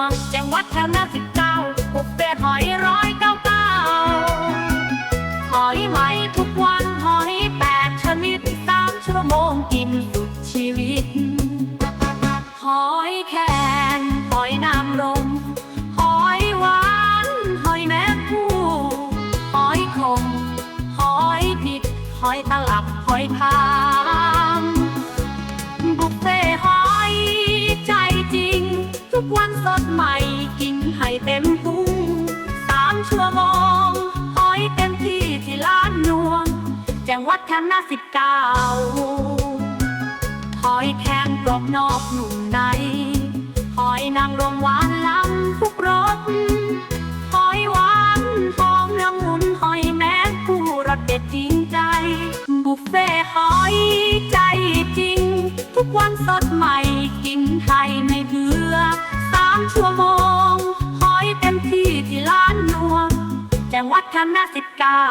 วง แจ้งวัดแถวหน้าสิบเก้าบุฟเฟ่หอยร้อยเก้าเก้าหอยใหม่ทุกวันหอยแปดชนิดสามชั่วโมงกินสุดชีวิต หอยแครงหอยนางรมหอยหวานหอยแมงผู้หอยขมหอยผิดหอยตลับหอยพา วันสดใหม่กินให้เต็มพุงสามชั่วโมงหอยเต็มที่ที่ร้านนวง แจ้งวัดแคมหน้าสิบเก้าหอยแข็งกรอบนอกนุ่มในหอยนางรมหวานล้ำทุกรสหอยหวานหอมละมุนหอยแมงผู้รสเด็ดจริงใจ บุฟเฟ่หอยใจจริง ทุกวันสดใหม่ ชั่วโมง หอยเต็มที่ที่ร้านนวงแจ้งวัดคณะสิบเก้า